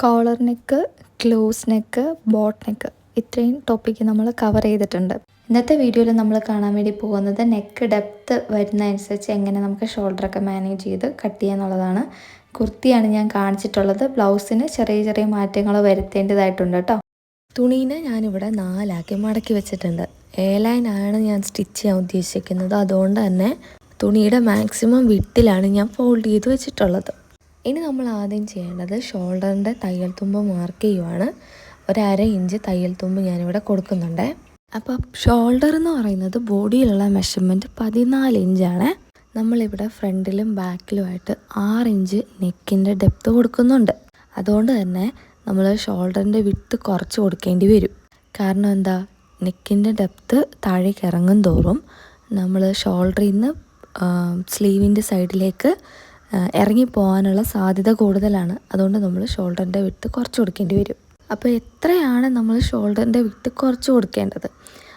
Collar neck close neck boat neck ഇത്രയും topic നമ്മൾ cover ചെയ്തിട്ടുണ്ട്. ഇന്നത്തെ വീഡിയോയിൽ നമ്മൾ കാണാൻ വേണ്ടി പോകുന്നത് നെക്ക് ഡെപ്ത്ത് വരുന്നതനുസരിച്ച് എങ്ങനെ നമുക്ക് ഷോൾഡറൊക്കെ മാനേജ് ചെയ്ത് കട്ട് ചെയ്യാന്നുള്ളതാണ് കുർത്തിയാണ് ഞാൻ കാണിച്ചിട്ടുള്ളത്. ബ്ലൗസിന് ചെറിയ ചെറിയ മാറ്റങ്ങൾ വരുത്തേണ്ടതായിട്ടുണ്ട് കേട്ടോ തുണീനെ ഞാനിവിടെ നാലാക്കി മടക്കി വെച്ചിട്ടുണ്ട്. എ ആണ് ഞാൻ സ്റ്റിച്ച് ചെയ്യാൻ ഉദ്ദേശിക്കുന്നത്. അതുകൊണ്ട് തന്നെ തുണിയുടെ മാക്സിമം വിട്ടിലാണ് ഞാൻ ഫോൾഡ് ചെയ്ത് വെച്ചിട്ടുള്ളത്. ഇനി നമ്മൾ ആദ്യം ചെയ്യേണ്ടത് ഷോൾഡറിന്റെ തയ്യൽ തുമ്പ് മാർക്ക് ചെയ്യുവാണ്. ഒരു അര ഇഞ്ച് തയ്യൽ തുമ്പ് ഞാനിവിടെ കൊടുക്കുന്നുണ്ട്. അപ്പോൾ ഷോൾഡർ എന്ന് പറയുന്നത് ബോഡിയിലുള്ള മെഷർമെന്റ് പതിനാല് ഇഞ്ചാണ്. നമ്മളിവിടെ ഫ്രണ്ടിലും ബാക്കിലുമായിട്ട് ആറ് ഇഞ്ച് നെക്കിന്റെ ഡെപ്ത് കൊടുക്കുന്നുണ്ട്. അതുകൊണ്ട് തന്നെ നമ്മൾ ഷോൾഡറിന്റെ വിട്ട് കുറച്ച് കൊടുക്കേണ്ടി വരും. കാരണം എന്താ? നെക്കിന്റെ ഡെപ്ത് താഴേക്ക് ഇറങ്ങും തോറും നമ്മൾ ഷോൾഡറിൽ നിന്ന് സ്ലീവിന്റെ സൈഡിലേക്ക് ഇറങ്ങിപ്പോകാനുള്ള സാധ്യത കൂടുതലാണ്. അതുകൊണ്ട് നമ്മൾ ഷോൾഡറിന്റെ വിട്ട് കുറച്ച് കൊടുക്കേണ്ടി വരും. അപ്പോൾ എത്രയാണ് നമ്മൾ ഷോൾഡറിന്റെ വിട്ട് കുറച്ച് കൊടുക്കേണ്ടത്?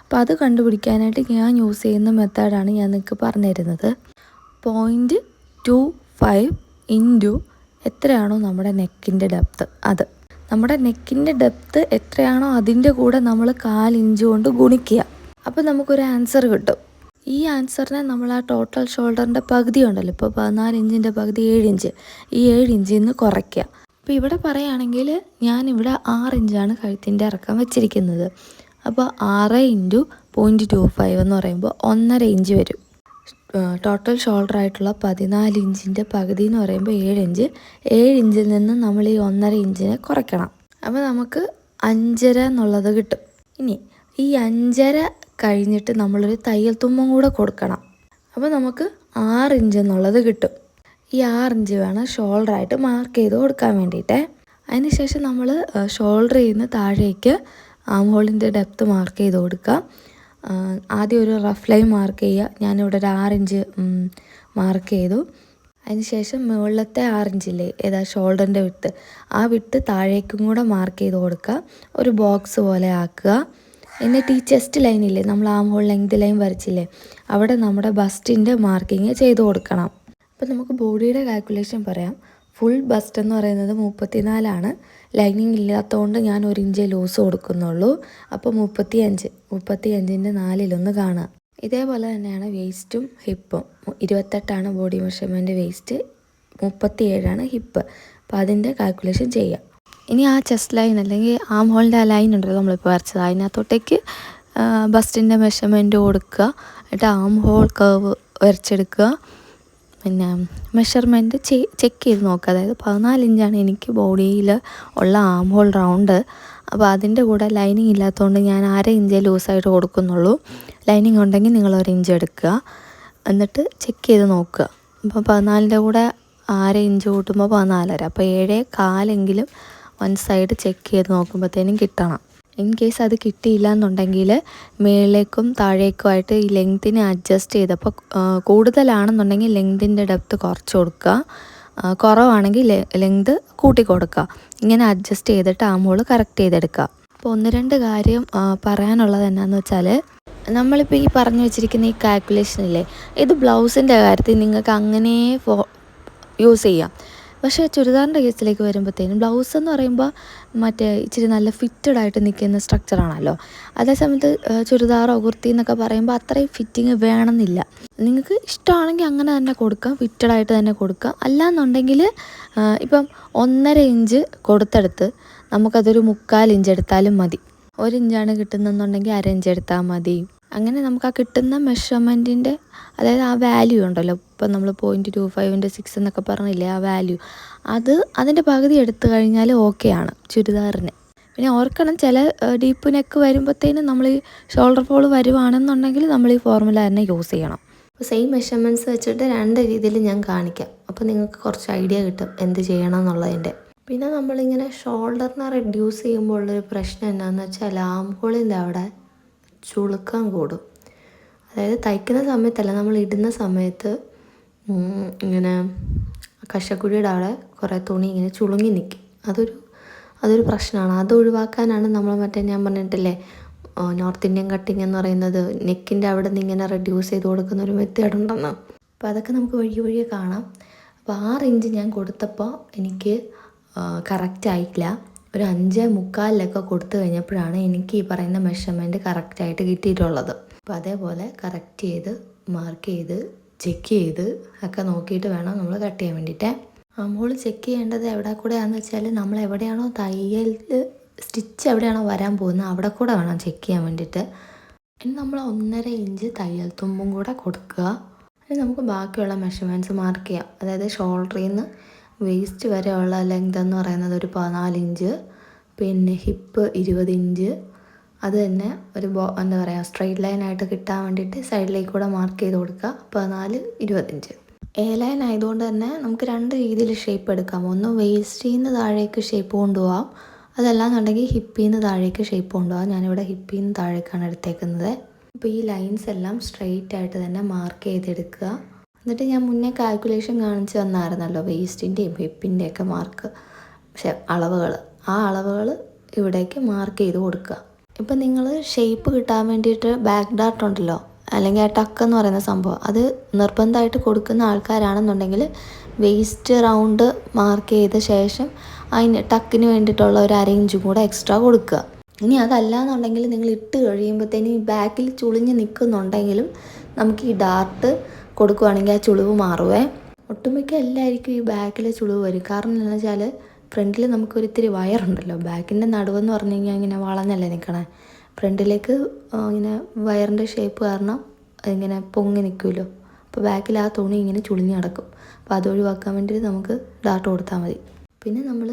അപ്പോൾ അത് കണ്ടുപിടിക്കാനായിട്ട് ഞാൻ യൂസ് ചെയ്യുന്ന മെത്തേഡാണ് ഞാൻ നിങ്ങൾക്ക് പറഞ്ഞു തരുന്നത്. പോയിന്റ് ടു ഫൈവ് ഇന്റു എത്രയാണോ നമ്മുടെ നെക്കിന്റെ ഡെപ്ത്ത് അത്. നമ്മുടെ നെക്കിന്റെ ഡെപ്ത്ത് എത്രയാണോ അതിന്റെ കൂടെ നമ്മൾ കാലിഞ്ച് കൊണ്ട് ഗുണിക്കുക. അപ്പോൾ നമുക്കൊരു ആൻസർ കിട്ടും. ഈ ആൻസറിനെ നമ്മൾ ആ ടോട്ടൽ ഷോൾഡറിന്റെ പകുതി ഉണ്ടല്ലോ. ഇപ്പോൾ പതിനാല് ഇഞ്ചിന്റെ പകുതി ഏഴ് ഇഞ്ച്. ഈ ഏഴ് ഇഞ്ചിൽ നിന്ന് കുറയ്ക്കുക. അപ്പോൾ ഇവിടെ പറയുകയാണെങ്കിൽ ഞാനിവിടെ ആറ് ഇഞ്ചാണ് കഴുത്തിന്റെ ഇറക്കം വെച്ചിരിക്കുന്നത്. അപ്പോൾ ആറ് ഇന്റു പോയിന്റ് ടു ഫൈവ് എന്ന് പറയുമ്പോൾ ഒന്നര ഇഞ്ച് വരും. ടോട്ടൽ ഷോൾഡർ ആയിട്ടുള്ള പതിനാല് ഇഞ്ചിന്റെ പകുതി എന്ന് പറയുമ്പോൾ ഏഴ് ഇഞ്ച്. ഏഴ് ഇഞ്ചിൽ നിന്ന് നമ്മൾ ഈ ഒന്നര ഇഞ്ചിനെ കുറയ്ക്കണം. അപ്പോൾ നമുക്ക് അഞ്ചര എന്നുള്ളത് കിട്ടും. ഇനി ഈ അഞ്ചര കഴിഞ്ഞിട്ട് നമ്മളൊരു തയ്യൽ തുമ്പും കൂടെ കൊടുക്കണം. അപ്പോൾ നമുക്ക് ആറ് ഇഞ്ച് എന്നുള്ളത് കിട്ടും. ഈ ആറ് ഇഞ്ച് വേണം ഷോൾഡറായിട്ട് മാർക്ക് ചെയ്ത് കൊടുക്കാൻ വേണ്ടിയിട്ടേ. അതിനുശേഷം നമ്മൾ ഷോൾഡർ ചെയ്യുന്ന താഴേക്ക് ആം ഹോളിന്റെ ഡെപ്ത് മാർക്ക് ചെയ്ത് കൊടുക്കുക. ആദ്യം ഒരു റഫ് ലൈൻ മാർക്ക് ചെയ്യുക. ഞാനിവിടെ ഒരു ആറിഞ്ച് മാർക്ക് ചെയ്തു. അതിനുശേഷം മുകളിലത്തെ ആറിഞ്ചില്ലേ ഏതാ ഷോൾഡറിന്റെ വിട്ട് ആ വിട്ട് താഴേക്കും കൂടെ മാർക്ക് ചെയ്ത് കൊടുക്കുക. ഒരു ബോക്സ് പോലെ ആക്കുക. എന്നിട്ട് ഈ ചെസ്റ്റ് ലൈനില്ലേ നമ്മൾ ആം ഹോൾ ലെങ്ത് ലൈൻ വരച്ചില്ലേ അവിടെ നമ്മുടെ ബസ്റ്റിന്റെ മാർക്കിങ് ചെയ്ത് കൊടുക്കണം. അപ്പോൾ നമുക്ക് ബോഡിയുടെ കാൽക്കുലേഷൻ പറയാം. ഫുൾ ബസ്റ്റ് എന്ന് പറയുന്നത് മുപ്പത്തിനാലാണ്. ലൈനിങ് ഇല്ലാത്തതുകൊണ്ട് ഞാൻ ഒരു ഇഞ്ച് ലൂസ് കൊടുക്കുന്നുള്ളൂ. അപ്പോൾ മുപ്പത്തി അഞ്ച് മുപ്പത്തി അഞ്ചിന്റെ നാലിലൊന്ന് കാണുക. ഇതേപോലെ തന്നെയാണ് വേസ്റ്റും ഹിപ്പും ഇരുപത്തെട്ടാണ് ബോഡി മെഷർമെന്റ് വേസ്റ്റ് മുപ്പത്തി ഏഴാണ് ഹിപ്പ് അപ്പോൾ അതിന്റെ കാൽക്കുലേഷൻ ചെയ്യുക ഇനി ആ ചെസ്റ്റ് ലൈൻ അല്ലെങ്കിൽ ആം ഹോളിന്റെ ആ ലൈൻ ഉണ്ടല്ലോ നമ്മളിപ്പോൾ വരച്ചത്. അതിനകത്തോട്ടേക്ക് ബസ്റ്റിന്റെ മെഷർമെന്റ് കൊടുക്കുക. എന്നിട്ട് ആം ഹോൾ കർവ് വരച്ചെടുക്കുക. പിന്നെ മെഷർമെന്റ് ചെക്ക് ചെയ്ത് നോക്കുക. അതായത് പതിനാല് ഇഞ്ചാണ് എനിക്ക് ബോഡിയിൽ ഉള്ള ആം ഹോൾ റൗണ്ട് അപ്പോൾ അതിന്റെ കൂടെ ലൈനിങ് ഇല്ലാത്തതുകൊണ്ട് ഞാൻ അര ഇഞ്ച് ലൂസായിട്ട് കൊടുക്കുന്നുള്ളൂ. ലൈനിങ് ഉണ്ടെങ്കിൽ നിങ്ങൾ ഒരു ഇഞ്ച് എടുക്കുക. എന്നിട്ട് ചെക്ക് ചെയ്ത് നോക്കുക. അപ്പോൾ പതിനാലിന്റെ കൂടെ അര ഇഞ്ച് കൂട്ടുമ്പോൾ പതിനാലര. അപ്പോൾ ഏഴേ കാലെങ്കിലും വൺ സൈഡ് ചെക്ക് ചെയ്ത് നോക്കുമ്പോഴത്തേനും കിട്ടണം. ഇൻ കേസ് അത് കിട്ടിയില്ല എന്നുണ്ടെങ്കിൽ മേളിലേക്കും താഴേക്കുമായിട്ട് ഈ ലെങ്തിനെ അഡ്ജസ്റ്റ് ചെയ്തപ്പോൾ കൂടുതലാണെന്നുണ്ടെങ്കിൽ ലെങ്തിന്റെ ഡെപ്ത് കുറച്ച് കൊടുക്കുക. കുറവാണെങ്കിൽ ലെങ്ത് കൂട്ടി കൊടുക്കുക. ഇങ്ങനെ അഡ്ജസ്റ്റ് ചെയ്തിട്ട് ആ മോൾ കറക്റ്റ് ചെയ്തെടുക്കുക. അപ്പോൾ ഒന്ന് രണ്ട് കാര്യം പറയാനുള്ളത് എന്നാന്ന് വെച്ചാൽ നമ്മളിപ്പോൾ ഈ പറഞ്ഞു വെച്ചിരിക്കുന്ന ഈ കാൽക്കുലേഷനില്ലേ ഇത് ബ്ലൗസിന്റെ കാര്യത്തിൽ നിങ്ങൾക്ക് അങ്ങനെ യൂസ് ചെയ്യാം. പക്ഷേ ചുരിദാറിന്റെ കേസിലേക്ക് വരുമ്പോഴത്തേനും ബ്ലൗസ് എന്ന് പറയുമ്പോൾ മറ്റേ ഇച്ചിരി നല്ല ഫിറ്റഡ് ആയിട്ട് നിൽക്കുന്ന സ്ട്രക്ചറാണല്ലോ അതേസമയത്ത് ചുരിദാറോ കുർത്തി എന്നൊക്കെ പറയുമ്പോൾ അത്രയും ഫിറ്റിങ് വേണമെന്നില്ല. നിങ്ങൾക്ക് ഇഷ്ടമാണെങ്കിൽ അങ്ങനെ തന്നെ കൊടുക്കാം ഫിറ്റഡ് ആയിട്ട് തന്നെ കൊടുക്കാം. അല്ലാന്നുണ്ടെങ്കിൽ ഇപ്പം ഒന്നര ഇഞ്ച് കൊടുത്തെടുത്ത് നമുക്കതൊരു മുക്കാൽ ഇഞ്ച് എടുത്താലും മതി. ഒരു ഇഞ്ചാണ് കിട്ടുന്നതെന്നുണ്ടെങ്കിൽ അര ഇഞ്ച് എടുത്താൽ മതി. അങ്ങനെ നമുക്ക് ആ കിട്ടുന്ന മെഷർമെന്റിന്റെ അതായത് ആ വാല്യൂ ഉണ്ടല്ലോ. ഇപ്പം നമ്മൾ പോയിന്റ് ടു ഫൈവിന്റെ സിക്സ് എന്നൊക്കെ പറഞ്ഞില്ലേ ആ വാല്യൂ അത് അതിന്റെ പകുതി എടുത്തു കഴിഞ്ഞാൽ ഓക്കെയാണ് ചുരിദാറിന്. പിന്നെ ഓർക്കണം ചില ഡീപ്പ് നെക്ക് വരുമ്പോഴത്തേനും നമ്മൾ ഈ ഷോൾഡർ ഫോൾ വരുവാണെന്നുണ്ടെങ്കിൽ നമ്മൾ ഈ ഫോർമുല തന്നെ യൂസ് ചെയ്യണം. അപ്പോൾ സെയിം മെഷർമെന്റ്സ് വെച്ചിട്ട് രണ്ട് രീതിയിൽ ഞാൻ കാണിക്കാം. അപ്പോൾ നിങ്ങൾക്ക് കുറച്ച് ഐഡിയ കിട്ടും എന്ത് ചെയ്യണം എന്നുള്ളതിന്റെ പിന്നെ നമ്മളിങ്ങനെ ഷോൾഡറിനെ റെഡ്യൂസ് ചെയ്യുമ്പോൾ ഉള്ളൊരു പ്രശ്നം എന്താണെന്ന് വെച്ചാൽ ആം അവിടെ? ചുളുക്കം കൂടും. അതായത് തയ്ക്കുന്ന സമയത്തല്ല നമ്മൾ ഇടുന്ന സമയത്ത് ഇങ്ങനെ കശക്കുഴിയുടെ അവിടെ കുറേ തുണി ഇങ്ങനെ ചുളുങ്ങി നിൽക്കും. അതൊരു അതൊരു പ്രശ്നമാണ്. അത് ഒഴിവാക്കാനാണ് നമ്മൾ മറ്റേ ഞാൻ പറഞ്ഞിട്ടില്ലേ നോർത്ത് ഇന്ത്യൻ കട്ടിങ് എന്ന് പറയുന്നത്. നെക്കിന്റെ അവിടെ നിന്ന് ഇങ്ങനെ റെഡ്യൂസ് ചെയ്ത് കൊടുക്കുന്ന ഒരു മെത്തേഡ് ഉണ്ടെന്ന്. അപ്പോൾ അതൊക്കെ നമുക്ക് വഴി വഴിയെ കാണാം. അപ്പോൾ ആറ് ഇഞ്ച് ഞാൻ കൊടുത്തപ്പോൾ എനിക്ക് കറക്റ്റ് ആയിട്ടില്ല ഒരു അഞ്ച് മുക്കാലിലൊക്കെ കൊടുത്തു കഴിഞ്ഞപ്പോഴാണ് എനിക്ക് ഈ പറയുന്ന മെഷർമെന്റ് കറക്റ്റായിട്ട് കിട്ടിയിട്ടുള്ളത്. അപ്പോൾ അതേപോലെ കറക്റ്റ് ചെയ്ത് മാർക്ക് ചെയ്ത് ചെക്ക് ചെയ്ത് ഒക്കെ നോക്കിയിട്ട് വേണം നമ്മൾ കട്ട് ചെയ്യാൻ വേണ്ടിയിട്ട്. നമ്മൾ ചെക്ക് ചെയ്യേണ്ടത് എവിടെ കൂടെയാണെന്ന് വെച്ചാൽ നമ്മൾ എവിടെയാണോ തയ്യൽ സ്റ്റിച്ച് എവിടെയാണോ വരാൻ പോകുന്നത് അവിടെ കൂടെ വേണം ചെക്ക് ചെയ്യാൻ വേണ്ടിയിട്ട്. ഇനി നമ്മൾ ഒന്നര ഇഞ്ച് തയ്യൽ തുമ്പും കൂടെ കൊടുക്കുക. ഇനി നമുക്ക് ബാക്കിയുള്ള മെഷർമെന്റ്സ് മാർക്ക് ചെയ്യാം. അതായത് ഷോൾഡറിൽ നിന്ന് വേസ്റ്റ് ഉള്ള ലെങ്ത് എന്ന് പറയുന്നത് ഒരു പതിനാല് ഇഞ്ച് പിന്നെ ഹിപ്പ് ഇരുപത് ഇഞ്ച് അത് തന്നെ ഒരു ബോ എന്താ പറയുക സ്ട്രെയിറ്റ് ലൈനായിട്ട് കിട്ടാൻ വേണ്ടിയിട്ട് സൈഡിലേക്ക് കൂടെ മാർക്ക് ചെയ്ത് കൊടുക്കുക. പതിനാല് ഇരുപത്തഞ്ച് എ ലൈൻ ആയതുകൊണ്ട് തന്നെ നമുക്ക് രണ്ട് രീതിയിൽ ഷേപ്പ് എടുക്കാം. ഒന്ന് വേസ്റ്റിൽ നിന്ന് താഴേക്ക് ഷേപ്പ് കൊണ്ടുപോകാം അതല്ലാന്നുണ്ടെങ്കിൽ ഹിപ്പിൽ നിന്ന് താഴേക്ക് ഷേപ്പ് കൊണ്ടുപോകാം ഞാനിവിടെ ഹിപ്പിൽ നിന്ന് താഴേക്കാണ് എടുത്തേക്കുന്നത്. അപ്പോൾ ഈ ലൈൻസ് എല്ലാം സ്ട്രെയിറ്റ് ആയിട്ട് തന്നെ മാർക്ക് ചെയ്തെടുക്കുക. എന്നിട്ട് ഞാൻ മുന്നേ കാൽക്കുലേഷൻ കാണിച്ച് തന്നായിരുന്നല്ലോ വേസ്റ്റിന്റെയും ഹിപ്പിന്റെയൊക്കെ മാർക്ക് പക്ഷേ അളവുകൾ ആ അളവുകൾ ഇവിടേക്ക് മാർക്ക് ചെയ്ത് കൊടുക്കുക. ഇപ്പം നിങ്ങൾ ഷേപ്പ് കിട്ടാൻ വേണ്ടിയിട്ട് ബാക്ക് ഡാർട്ട് ഉണ്ടല്ലോ അല്ലെങ്കിൽ ആ ടക്ക് എന്ന് പറയുന്ന സംഭവം അത് നിർബന്ധമായിട്ട് കൊടുക്കുന്ന ആൾക്കാരാണെന്നുണ്ടെങ്കിൽ വേസ്റ്റ് റൗണ്ട് മാർക്ക് ചെയ്ത ശേഷം അതിന് ടക്കിന് വേണ്ടിയിട്ടുള്ള ഒരു അറേഞ്ച് കൂടെ എക്സ്ട്രാ കൊടുക്കുക. ഇനി അതല്ല എന്നുണ്ടെങ്കിൽ നിങ്ങൾ ഇട്ട് കഴിയുമ്പോഴത്തേനും ഈ ബാക്കിൽ ചുളിഞ്ഞ് നിൽക്കുന്നുണ്ടെങ്കിലും നമുക്ക് ഈ ഡാർട്ട് കൊടുക്കുവാണെങ്കിൽ ആ ചുളിവ് മാറുവേ. ഒട്ടുമിക്ക എല്ലാവർക്കും ഈ ബാക്കിലെ ചുളിവ് വരും. കാരണം എന്താണെന്ന് വെച്ചാൽ ഫ്രണ്ടിൽ നമുക്കൊരിത്തിരി വയറുണ്ടല്ലോ. ബാക്കിന്റെ നടുവെന്ന് പറഞ്ഞു കഴിഞ്ഞാൽ ഇങ്ങനെ വളഞ്ഞല്ലേ നിൽക്കണേ ഫ്രണ്ടിലേക്ക് ഇങ്ങനെ വയറിന്റെ ഷേപ്പ് കാരണം ഇങ്ങനെ പൊങ്ങി നിൽക്കുമല്ലോ അപ്പോൾ ബാക്കിൽ ആ തുണി ഇങ്ങനെ ചുളിഞ്ഞ് കിടക്കും. അപ്പോൾ അത് ഒഴിവാക്കാൻ വേണ്ടിയിട്ട് നമുക്ക് ഡാർട്ട് കൊടുത്താൽ മതി. പിന്നെ നമ്മൾ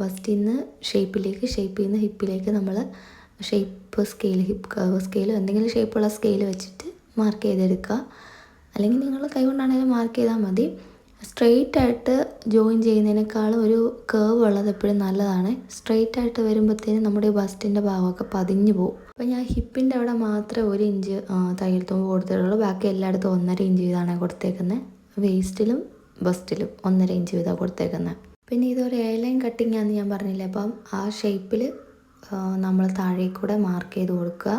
ബസ്റ്റിൽ നിന്ന് ഷേപ്പിലേക്ക് ഷേപ്പിൽ നിന്ന് ഹിപ്പിലേക്ക് നമ്മൾ ഷേപ്പ് സ്കെയിൽ ഹിപ്പ് സ്കെയിൽ എന്തെങ്കിലും ഷേപ്പുള്ള സ്കെയിൽ വെച്ചിട്ട് മാർക്ക് ചെയ്തെടുക്കുക. അല്ലെങ്കിൽ നിങ്ങൾ കൈകൊണ്ടാണെങ്കിലും മാർക്ക് ചെയ്താൽ മതി. സ്ട്രെയിറ്റ് ആയിട്ട് ജോയിൻ ചെയ്യുന്നതിനേക്കാളും ഒരു കേവ് ഉള്ളത് എപ്പോഴും നല്ലതാണ്. സ്ട്രെയിറ്റ് ആയിട്ട് വരുമ്പോഴത്തേനും നമ്മുടെ ബസ്റ്റിന്റെ ഭാഗമൊക്കെ പതിഞ്ഞു പോകും. അപ്പോൾ ഞാൻ ഹിപ്പിന്റെ അവിടെ മാത്രമേ ഒരു ഇഞ്ച് തയ്യൽ തുമ്പ് കൊടുത്തിട്ടുള്ളൂ. ബാക്കി എല്ലായിടത്തും ഒന്നര ഇഞ്ച് വീതമാണ് കൊടുത്തേക്കുന്നത്. വേസ്റ്റിലും ബസ്റ്റിലും ഒന്നര ഇഞ്ച് വീതമാണ് കൊടുത്തേക്കുന്നത്. പിന്നെ ഇതൊരു എയർലൈൻ കട്ടിങ് ആണെന്ന് ഞാൻ പറഞ്ഞില്ലേ? അപ്പം ആ ഷേപ്പിൽ നമ്മൾ താഴേക്കൂടെ മാർക്ക് ചെയ്ത് കൊടുക്കുക.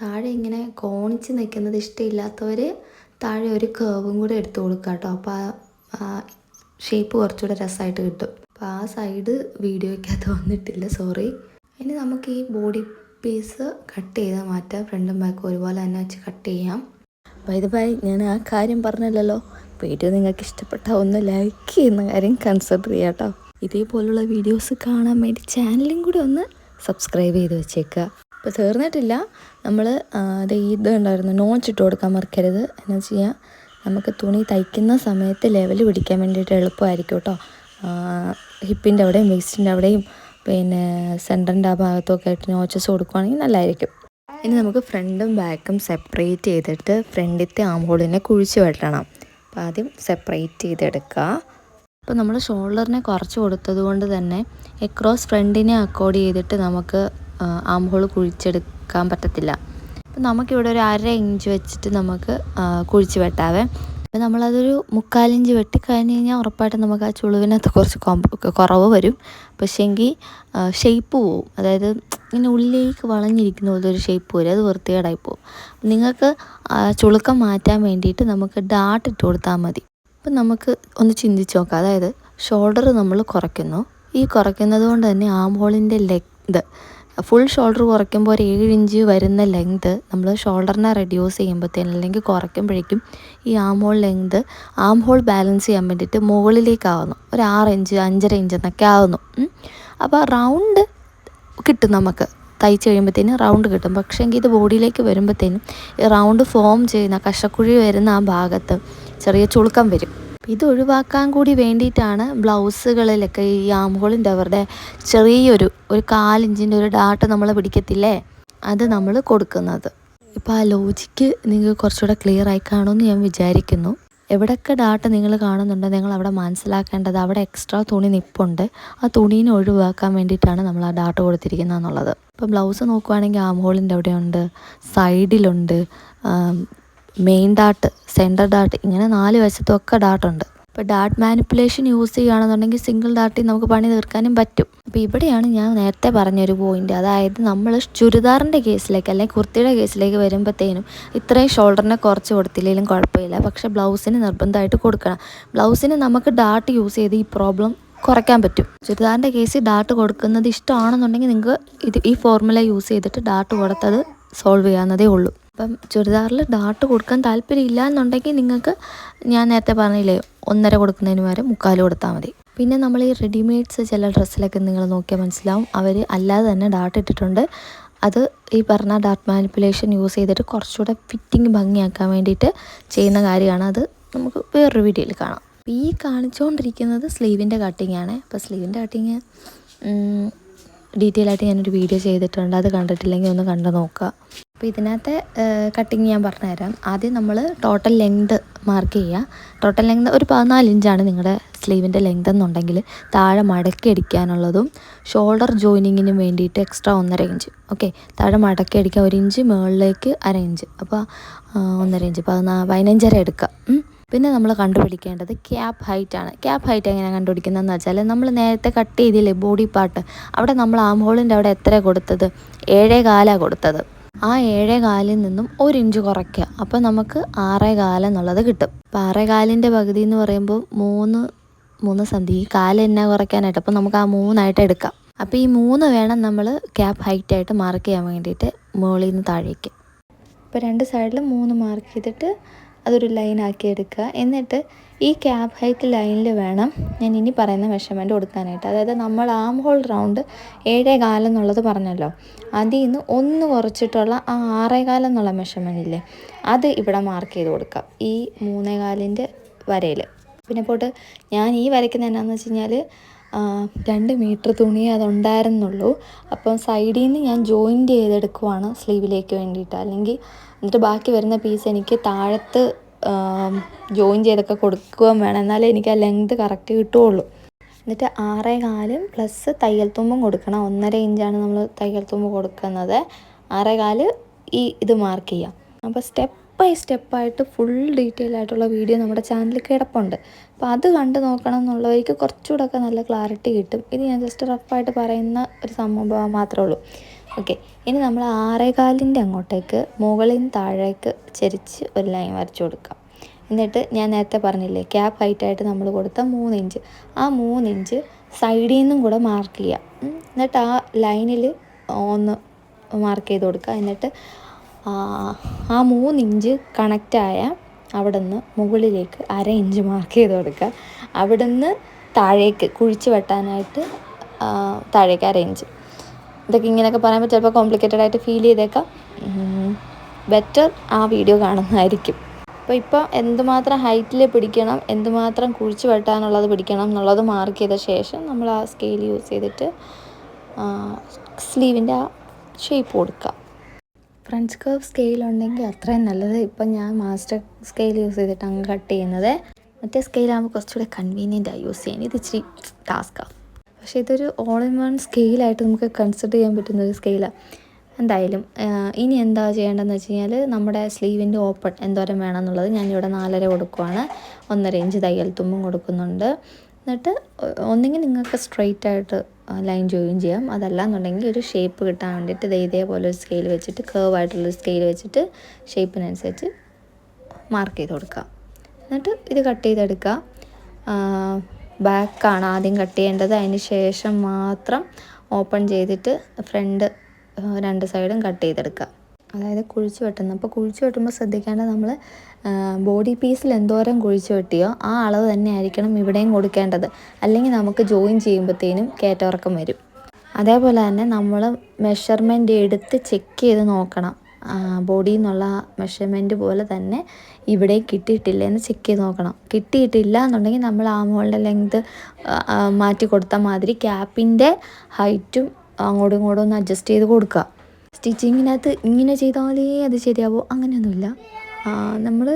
താഴെ ഇങ്ങനെ കോണിച്ച് നിൽക്കുന്നത് ഇഷ്ടമില്ലാത്തവർ താഴെ ഒരു കേവും കൂടെ എടുത്തു കൊടുക്കുക കേട്ടോ അപ്പോൾ ആ ഷേപ്പ് കുറച്ചുകൂടെ രസമായിട്ട് കിട്ടും. അപ്പോൾ ആ സൈഡ് വീഡിയോയ്ക്കകത്ത് വന്നിട്ടില്ല സോറി ഇനി നമുക്ക് ഈ ബോഡി പീസ് കട്ട് ചെയ്ത് മാറ്റാം. ഫ്രണ്ടും ബാക്കും ഒരുപോലെ തന്നെ വെച്ച് കട്ട് ചെയ്യാം. ബൈ ദ ബൈ ഞാൻ ആ കാര്യം പറഞ്ഞില്ലല്ലോ. വീഡിയോ നിങ്ങൾക്ക് ഇഷ്ടപ്പെട്ട ഒന്ന് ലൈക്ക് ചെയ്യുന്ന കാര്യം കൺസിഡർ ചെയ്യാം കേട്ടോ ഇതേപോലുള്ള വീഡിയോസ് കാണാൻ വേണ്ടി ചാനലും കൂടി ഒന്ന് സബ്സ്ക്രൈബ് ചെയ്ത് വെച്ചേക്കുക ഇപ്പോൾ തീർന്നിട്ടില്ല. നമ്മൾ അത് ഇത് ഉണ്ടായിരുന്നു നോച്ച് ഇട്ട് കൊടുക്കാൻ മറക്കരുത്. എന്ന് വെച്ച് കഴിഞ്ഞാൽ നമുക്ക് തുണി തയ്ക്കുന്ന സമയത്ത് ലെവൽ പിടിക്കാൻ വേണ്ടിയിട്ട് എളുപ്പമായിരിക്കും കേട്ടോ. ഹിപ്പിന്റെ അവിടെയും വേസ്റ്റിന്റെ അവിടെയും പിന്നെ സെന്ററിന്റെ ആ ഭാഗത്തൊക്കെ ആയിട്ട് നോച്ചസ് കൊടുക്കുവാണെങ്കിൽ നല്ലതായിരിക്കും. ഇനി നമുക്ക് ഫ്രണ്ടും ബാക്കും സെപ്പറേറ്റ് ചെയ്തിട്ട് ഫ്രണ്ടിലത്തെ ആംഹോളിനെ കുഴിച്ച് വെട്ടണം. അപ്പോൾ ആദ്യം സെപ്പറേറ്റ് ചെയ്തെടുക്കുക. അപ്പോൾ നമ്മൾ ഷോൾഡറിനെ കുറച്ച് കൊടുത്തത് കൊണ്ട് തന്നെ എക്രോസ് ഫ്രണ്ടിനെ അക്കോർഡ് ചെയ്തിട്ട് നമുക്ക് ആം ഹോൾ കുഴിച്ചെടുക്കാൻ പറ്റത്തില്ല. അപ്പം നമുക്കിവിടെ ഒരു അര ഇഞ്ച് വെച്ചിട്ട് നമുക്ക് കുഴിച്ച് വെട്ടാവേ. അപ്പം നമ്മളതൊരു മുക്കാലിഞ്ച് വെട്ടി കഴിഞ്ഞ് കഴിഞ്ഞാൽ ഉറപ്പായിട്ടും നമുക്ക് ആ ചുളുവിനകത്ത് കുറച്ച് കുറവ് വരും. പക്ഷേങ്കിൽ ഷേപ്പ് പോവും. അതായത് ഇങ്ങനെ ഉള്ളിലേക്ക് വളഞ്ഞിരിക്കുന്ന പോലെ ഒരു ഷേപ്പ് വരും അത് വൃത്തികേടായി പോവും. നിങ്ങൾക്ക് ചുളുക്കം മാറ്റാൻ വേണ്ടിയിട്ട് നമുക്ക് ഡാട്ട് ഇട്ട് കൊടുത്താൽ മതി. അപ്പം നമുക്ക് ഒന്ന് ചിന്തിച്ച് നോക്കാം. അതായത് ഷോൾഡർ നമ്മൾ കുറയ്ക്കുന്നു. ഈ കുറയ്ക്കുന്നത് കൊണ്ട് തന്നെ ആം ഹോളിന്റെ ലെങ്ത് ഫുൾ ഷോൾഡർ കുറയ്ക്കുമ്പോൾ ഒരു ഏഴ് ഇഞ്ച് വരുന്ന ലെങ്ത് നമ്മൾ ഷോൾഡറിനെ റെഡ്യൂസ് ചെയ്യുമ്പോഴത്തേനും അല്ലെങ്കിൽ കുറയ്ക്കുമ്പോഴേക്കും ഈ arm hole length arm hole balance ചെയ്യാൻ വേണ്ടിയിട്ട് മുകളിലേക്കാവുന്നു ഒരു ആറ് ഇഞ്ച് അഞ്ചര ഇഞ്ച് എന്നൊക്കെ ആവുന്നു. അപ്പോൾ റൗണ്ട് കിട്ടും നമുക്ക്. തയ്ച്ച് കഴിയുമ്പോഴത്തേനും റൗണ്ട് കിട്ടും. പക്ഷേ എങ്കിൽ ഇത് ബോഡിയിലേക്ക് വരുമ്പോഴത്തേനും ഈ റൗണ്ട് ഫോം ചെയ്യുന്ന കഷക്കുഴി വരുന്ന ആ ഭാഗത്ത് ചെറിയ ചുളുക്കം വരും. ഇത് ഒഴിവാക്കാൻ കൂടി വേണ്ടിയിട്ടാണ് ബ്ലൗസുകളിലൊക്കെ ഈ ആംഹോളിന്റെ അവരുടെ ചെറിയൊരു ഒരു കാലിഞ്ചിന്റെ ഒരു ഡാട്ട് നമ്മൾ പിടിക്കത്തില്ലേ? അത് നമ്മൾ കൊടുക്കുന്നത്. ഇപ്പോൾ ആ ലോജിക്ക് നിങ്ങൾക്ക് കുറച്ചുകൂടെ ക്ലിയർ ആയി കാണുമെന്ന് ഞാൻ വിചാരിക്കുന്നു. എവിടെയൊക്കെ ഡാട്ട് നിങ്ങൾ കാണുന്നുണ്ടോ? നിങ്ങൾ അവിടെ മനസ്സിലാക്കേണ്ടത് അവിടെ എക്സ്ട്രാ തുണി നിപ്പുണ്ട്. ആ തുണീനെ ഒഴിവാക്കാൻ വേണ്ടിയിട്ടാണ് നമ്മൾ ആ ഡാട്ട് കൊടുത്തിരിക്കുന്നത് എന്നുള്ളത്. ഇപ്പം ബ്ലൗസ് നോക്കുവാണെങ്കിൽ ആം അവിടെയുണ്ട് സൈഡിലുണ്ട് മെയിൻ ഡാട്ട് സെന്റർ ഡാട്ട് ഇങ്ങനെ നാല് വശത്തൊക്കെ ഡാട്ടുണ്ട് ഇപ്പോൾ ഡാട്ട് മാനിപ്പുലേഷൻ യൂസ് ചെയ്യുകയാണെന്നുണ്ടെങ്കിൽ സിംഗിൾ ഡാട്ടിൽ നമുക്ക് പണി തീർക്കാനും പറ്റും. അപ്പോൾ ഇവിടെയാണ് ഞാൻ നേരത്തെ പറഞ്ഞൊരു പോയിന്റ് അതായത് നമ്മൾ ചുരിദാറിന്റെ കേസിലേക്ക് അല്ലെങ്കിൽ കുർത്തിയുടെ കേസിലേക്ക് വരുമ്പോഴത്തേനും ഇത്രയും ഷോൾഡറിനെ കുറച്ച് കൊടുത്തില്ലെങ്കിലും കുഴപ്പമില്ല. പക്ഷേ ബ്ലൗസിന് നിർബന്ധമായിട്ട് കൊടുക്കണം. ബ്ലൗസിന് നമുക്ക് ഡാട്ട് യൂസ് ചെയ്ത് ഈ പ്രോബ്ലം കുറയ്ക്കാൻ പറ്റും. ചുരിദാറിന്റെ കേസിൽ ഡാട്ട് കൊടുക്കുന്നത് ഇഷ്ടമാണെന്നുണ്ടെങ്കിൽ നിങ്ങൾക്ക് ഇത് ഈ ഫോർമുല യൂസ് ചെയ്തിട്ട് ഡാട്ട് കൊടുത്തത് സോൾവ് ചെയ്യാവുന്നതേ ഉള്ളൂ. അപ്പം ചുരിദാറിൽ ഡാർട്ട് കൊടുക്കാൻ താല്പര്യം ഇല്ല എന്നുണ്ടെങ്കിൽ നിങ്ങൾക്ക് ഞാൻ നേരത്തെ പറഞ്ഞില്ലേ ഒന്നര കൊടുക്കുന്നതിന് പകരം മുക്കാൽ കൊടുത്താൽ മതി. പിന്നെ നമ്മൾ ഈ റെഡിമെയ്ഡ്സ് ചില ഡ്രസ്സിലൊക്കെ നിങ്ങൾ നോക്കിയാൽ മനസ്സിലാവും. അവർ അല്ലാതെ തന്നെ ഡാർട്ട് ഇട്ടിട്ടുണ്ട്. അത് ഈ പറഞ്ഞ ഡാർട്ട് മാനിപ്പുലേഷൻ യൂസ് ചെയ്തിട്ട് കുറച്ചുകൂടെ ഫിറ്റിംഗ് ഭംഗിയാക്കാൻ വേണ്ടിയിട്ട് ചെയ്യുന്ന കാര്യമാണ്. അത് നമുക്ക് വേറൊരു വീഡിയോയിൽ കാണാം. ഈ കാണിച്ചുകൊണ്ടിരിക്കുന്നത് സ്ലീവിന്റെ കട്ടിംഗ് ആണ്. അപ്പോൾ സ്ലീവിന്റെ കട്ടിങ് ഡീറ്റെയിൽ ആയിട്ട് ഞാനൊരു വീഡിയോ ചെയ്തിട്ടുണ്ട്. അത് കണ്ടിട്ടില്ലെങ്കിൽ ഒന്ന് കണ്ടു നോക്കുക. അപ്പോൾ ഇതിനകത്തെ കട്ടിങ് ഞാൻ പറഞ്ഞുതരാം. ആദ്യം നമ്മൾ ടോട്ടൽ ലെങ്ത് മാർക്ക് ചെയ്യുക. ടോട്ടൽ ലെങ്ത് ഒരു പതിനാല് ഇഞ്ചാണ് നിങ്ങളുടെ സ്ലീവിന്റെ ലെങ്ത് എന്നുണ്ടെങ്കിൽ താഴെ മടക്കി അടിക്കാനുള്ളതും ഷോൾഡർ ജോയിനിങ്ങിന് വേണ്ടിയിട്ട് എക്സ്ട്രാ ഒന്നര ഇഞ്ച് ഓക്കെ താഴെ മടക്കി അടിക്കുക ഒരു ഇഞ്ച് മുകളിലേക്ക് അര ഇഞ്ച് അപ്പോൾ ഒന്നര ഇഞ്ച് പതിനാ പതിനഞ്ചര എടുക്കുക. പിന്നെ നമ്മൾ കണ്ടുപിടിക്കേണ്ടത് ക്യാപ്പ് ഹൈറ്റ് ആണ്. ക്യാപ്പ് ഹൈറ്റ് എങ്ങനെയാണ് കണ്ടുപിടിക്കുന്നതെന്ന് വെച്ചാൽ നമ്മൾ നേരത്തെ കട്ട് ചെയ്തില്ലേ ബോഡി പാർട്ട് അവിടെ നമ്മൾ ആം ഹോളിന്റെ അവിടെ എത്ര കൊടുത്തത്? ഏഴേ കാലാണ് കൊടുത്തത്. ആ ഏഴേ കാലിൽ നിന്നും ഒരു ഇഞ്ച് കുറയ്ക്കുക. അപ്പോൾ നമുക്ക് ആറേ കാലെന്നുള്ളത് കിട്ടും. അപ്പോൾ ആറേ കാലിന്റെ പകുതി എന്ന് പറയുമ്പോൾ മൂന്ന് മൂന്ന് സന്ധി ഈ കാൽ എന്നെ കുറയ്ക്കാനായിട്ട്. അപ്പോൾ നമുക്ക് ആ മൂന്നായിട്ട് എടുക്കാം. അപ്പോൾ ഈ മൂന്ന് വേണം നമ്മൾ ക്യാപ്പ് ഹൈറ്റായിട്ട് മാർക്ക് ചെയ്യാൻ വേണ്ടിയിട്ട് മുകളിൽ നിന്ന് താഴേക്ക്. അപ്പോൾ രണ്ട് സൈഡിലും മൂന്ന് മാർക്ക് ചെയ്തിട്ട് അതൊരു ലൈൻ ആക്കി എടുക്കുക. എന്നിട്ട് ഈ ക്യാബ് ഹൈറ്റ് ലൈനിൽ വേണം ഞാൻ ഇനി പറയുന്ന മെഷർമെന്റ് കൊടുക്കാനായിട്ട്. അതായത് നമ്മൾ ആം ഹോൾ റൗണ്ട് ഏഴേ കാലം എന്നുള്ളത് പറഞ്ഞല്ലോ. അതിൽ നിന്ന് ഒന്ന് കുറച്ചിട്ടുള്ള ആ ആറേ കാലം എന്നുള്ള മെഷർമെന്റ് ഇല്ലേ അത് ഇവിടെ മാർക്ക് ചെയ്ത് കൊടുക്കാം ഈ മൂന്നേ കാലിന്റെ വരയിൽ. പിന്നെ പോട്ട് ഞാൻ ഈ വരയ്ക്കുന്നത് എന്നാന്ന് വെച്ച് കഴിഞ്ഞാൽ രണ്ട് മീറ്റർ തുണി അതുണ്ടായിരുന്നുള്ളൂ. അപ്പം സൈഡിൽ നിന്ന് ഞാൻ ജോയിന്റ് ചെയ്തെടുക്കുവാണ് സ്ലീവിലേക്ക് വേണ്ടിയിട്ട്. അല്ലെങ്കിൽ എന്നിട്ട് ബാക്കി വരുന്ന പീസ് എനിക്ക് താഴത്ത് ജോയിൻ ചെയ്തൊക്കെ കൊടുക്കുകയും വേണം. എന്നാലേ എനിക്ക് ആ ലെങ്ത് കറക്റ്റ് കിട്ടുകയുള്ളൂ. എന്നിട്ട് ആറേ കാലും പ്ലസ് തയ്യൽ തുമ്പും കൊടുക്കണം. ഒന്നര ഇഞ്ചാണ് നമ്മൾ തയ്യൽ തുമ്പ് കൊടുക്കുന്നത്. ആറേ കാൽ ഈ ഇത് മാർക്ക് ചെയ്യാം. അപ്പോൾ സ്റ്റെപ്പ് ബൈ സ്റ്റെപ്പായിട്ട് ഫുൾ ഡീറ്റെയിൽ ആയിട്ടുള്ള വീഡിയോ നമ്മുടെ ചാനലിൽ കിടപ്പുണ്ട്. അപ്പോൾ അത് കണ്ട് നോക്കണം എന്നുള്ളവർക്ക് കുറച്ചുകൂടെ ഒക്കെ നല്ല ക്ലാരിറ്റി കിട്ടും. ഇത് ഞാൻ ജസ്റ്റ് റഫായിട്ട് പറയുന്ന ഒരു സംഭവം മാത്രമേ ഉള്ളൂ. ഓക്കെ ഇനി നമ്മൾ ആറേകാലിന്റെ അങ്ങോട്ടേക്ക് മുകളിൽ നിന്ന് താഴേക്ക് ചരിച്ച് ഒരു ലൈൻ വരച്ചു കൊടുക്കാം. എന്നിട്ട് ഞാൻ നേരത്തെ പറഞ്ഞില്ലേ ക്യാപ്പ് ഹൈറ്റായിട്ട് നമ്മൾ കൊടുത്ത മൂന്ന് ഇഞ്ച് ആ മൂന്ന് ഇഞ്ച് സൈഡിൽ നിന്നും കൂടെ മാർക്ക് ചെയ്യാം. എന്നിട്ട് ആ ലൈനിൽ ഒന്ന് മാർക്ക് ചെയ്ത് കൊടുക്കുക. എന്നിട്ട് ആ, മൂന്ന് ഇഞ്ച് കണക്റ്റായ അവിടെ നിന്ന് മുകളിലേക്ക് അര ഇഞ്ച് മാർക്ക് ചെയ്ത് കൊടുക്കുക. അവിടെ നിന്ന് താഴേക്ക് കുഴിച്ച് വെട്ടാനായിട്ട് താഴേക്ക് അര ഇഞ്ച് ഇതൊക്കെ ഇങ്ങനെയൊക്കെ പറയുമ്പോൾ ചിലപ്പോൾ കോംപ്ലിക്കേറ്റഡ് ആയിട്ട് ഫീൽ ചെയ്തേക്കാം. ബെറ്റർ ആ വീഡിയോ കാണുന്നതായിരിക്കും. അപ്പോൾ ഇപ്പോൾ എന്തുമാത്രം ഹൈറ്റിൽ പിടിക്കണം എന്തുമാത്രം കുഴിച്ചു വെട്ടാനുള്ളത് പിടിക്കണം എന്നുള്ളത് മാർക്ക് ചെയ്ത ശേഷം നമ്മൾ ആ സ്കെയിൽ യൂസ് ചെയ്തിട്ട് സ്ലീവിന്റെ ആ ഷേപ്പ് കൊടുക്കുക. ഫ്രഞ്ച് കർവ് സ്കെയിൽ ഉണ്ടെങ്കിൽ അത്രയും നല്ലത്. ഇപ്പം ഞാൻ മാസ്റ്റർ സ്കെയിൽ യൂസ് ചെയ്തിട്ടാണ് കട്ട് ചെയ്യുന്നത്. മറ്റേ സ്കെയിലാകുമ്പോൾ കുറച്ചുകൂടെ കൺവീനിയന്റ് ആയി യൂസ് ചെയ്യാൻ. ഇത് ഇച്ചിരി ടാസ്ക്കാണ് പക്ഷേ ഇതൊരു ഓൾ ഇൻ വൺ സ്കെയിലായിട്ട് നമുക്ക് കൺസിഡർ ചെയ്യാൻ പറ്റുന്ന ഒരു സ്കെയിലാണ് എന്തായാലും ഇനി എന്താ ചെയ്യേണ്ടതെന്ന് വെച്ച് കഴിഞ്ഞാൽ നമ്മുടെ സ്ലീവിന്റെ ഓപ്പൺ എന്തോരം വേണം വേണമെന്നുള്ളത് ഞാനിവിടെ നാലര കൊടുക്കുവാണ്. ഒന്നര ഇഞ്ച് തയ്യൽ തുമ്പും കൊടുക്കുന്നുണ്ട്. എന്നിട്ട് ഒന്നെങ്കിൽ നിങ്ങൾക്ക് സ്ട്രെയിറ്റ് ആയിട്ട് ലൈൻ ജോയിൻ ചെയ്യാം. അതല്ല എന്നുണ്ടെങ്കിൽ ഒരു ഷേപ്പ് കിട്ടാൻ വേണ്ടിയിട്ട് ദേ ഇതേപോലെ ഒരു സ്കെയിൽ വെച്ചിട്ട് കേർവ് ആയിട്ടുള്ളൊരു സ്കെയിൽ വെച്ചിട്ട് ഷേപ്പിനനുസരിച്ച് മാർക്ക് ചെയ്ത് കൊടുക്കുക എന്നിട്ട് ഇത് കട്ട് ചെയ്തെടുക്കുക ബാക്കാണ് ആദ്യം കട്ട് ചെയ്യേണ്ടത്. അതിന് ശേഷം മാത്രം ഓപ്പൺ ചെയ്തിട്ട് ഫ്രണ്ട് രണ്ട് സൈഡും കട്ട് ചെയ്തെടുക്കുക. അതായത് കുഴിച്ചു വെട്ടുന്നത്. അപ്പോൾ കുഴിച്ചു വെട്ടുമ്പോൾ ശ്രദ്ധിക്കേണ്ടത് നമ്മൾ ബോഡി പീസിൽ എന്തോരം കുഴിച്ചു വെട്ടിയോ ആ അളവ് തന്നെ ആയിരിക്കണം ഇവിടെയും കൊടുക്കേണ്ടത്. അല്ലെങ്കിൽ നമുക്ക് ജോയിൻ ചെയ്യുമ്പോഴത്തേനും കയറ്റമിറക്കം വരും. അതേപോലെ തന്നെ നമ്മൾ മെഷർമെന്റ് എടുത്ത് ചെക്ക് ചെയ്ത് നോക്കണം. ബോഡിയിൽ നിന്നുള്ള മെഷർമെന്റ് പോലെ തന്നെ ഇവിടെ കിട്ടിയിട്ടില്ല എന്ന് ചെക്ക് ചെയ്ത് നോക്കണം. കിട്ടിയിട്ടില്ല എന്നുണ്ടെങ്കിൽ നമ്മൾ ആ മോളുടെ ലെങ്ത് മാറ്റി കൊടുത്ത മാതിരി ക്യാപ്പിന്റെ ഹൈറ്റും അങ്ങോട്ടും ഇങ്ങോട്ടും ഒന്ന് അഡ്ജസ്റ്റ് ചെയ്ത് കൊടുക്കുക. സ്റ്റിച്ചിങ്ങിനകത്ത് ഇങ്ങനെ ചെയ്താൽ ചെയ്താലേ അത് ശരിയാവോ. അങ്ങനെയൊന്നുമില്ല. നമ്മൾ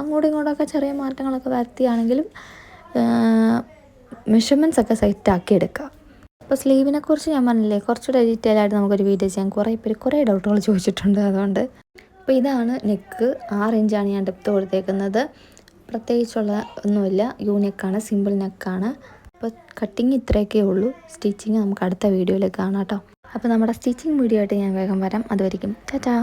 അങ്ങോട്ടും ഇങ്ങോട്ടൊക്കെ ചെറിയ മാറ്റങ്ങളൊക്കെ വരുത്തിയാണെങ്കിലും മെഷർമെന്റ്സ് ഒക്കെ സെറ്റാക്കി എടുക്കുക. അപ്പോൾ സ്ലീവിനെ കുറിച്ച് ഞാൻ പറഞ്ഞില്ലേ കുറച്ചുകൂടെ ഡീറ്റെയിൽ ആയിട്ട് നമുക്കൊരു വീഡിയോ ചെയ്യാം. കുറേ പേര് കുറേ ഡൗട്ടുകൾ ചോദിച്ചിട്ടുണ്ട് അതുകൊണ്ട്. അപ്പോൾ ഇതാണ് നെക്ക് ആറ് ഇഞ്ചാണ് ഞാൻ ഡെപ്ത് കൊടുത്തേക്കുന്നത്. പ്രത്യേകിച്ചുള്ള ഒന്നുമില്ല യൂണിക്കാണ് സിമ്പിൾ നെക്കാണ് അപ്പോൾ കട്ടിങ് ഇത്രയൊക്കെ ഉള്ളൂ. സ്റ്റിച്ചിങ് നമുക്ക് അടുത്ത വീഡിയോയിൽ കാണാം കേട്ടോ അപ്പോൾ നമ്മുടെ സ്റ്റിച്ചിങ് വീഡിയോ ആയിട്ട് ഞാൻ വേഗം വരാം. അതുവരെയും ടാറ്റാ.